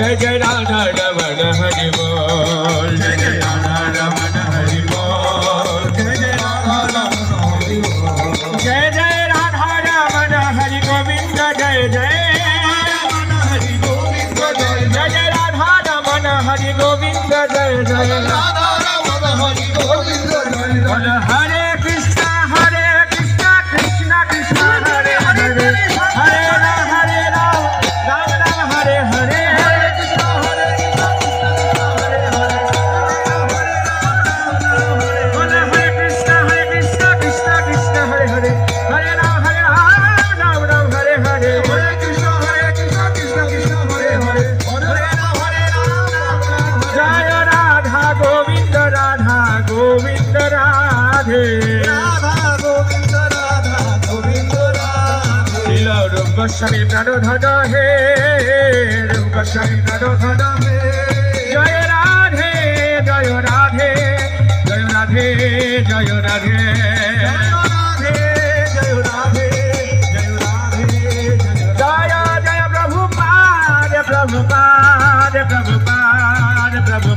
जय जय राधा रमण हरि बोल जय जय राधा रमण हरि बोल जय जय राधा रमण हरि बोल जय जय राधा रमण हरि गोविंद जय जय हरि गोविंद जय जय राधा रमण हरि गोविंद जय जय राधा रमण हरि गोविंद जय जय राधे রাধা গোবিন্দ রাধা গোবিন্দ রাধে। লীল রূপ গোস্বামী প্রাণধন হে রূপ গোস্বামী প্রাণধন হে। জয় রাধে জয় রাধে জয় রাধে জয় রাধে। রাধে জয় রাধে জয় রাধে জয় জয় জয় প্রভু পাদ প্রভু পাদ প্রভু পাদ প্রভু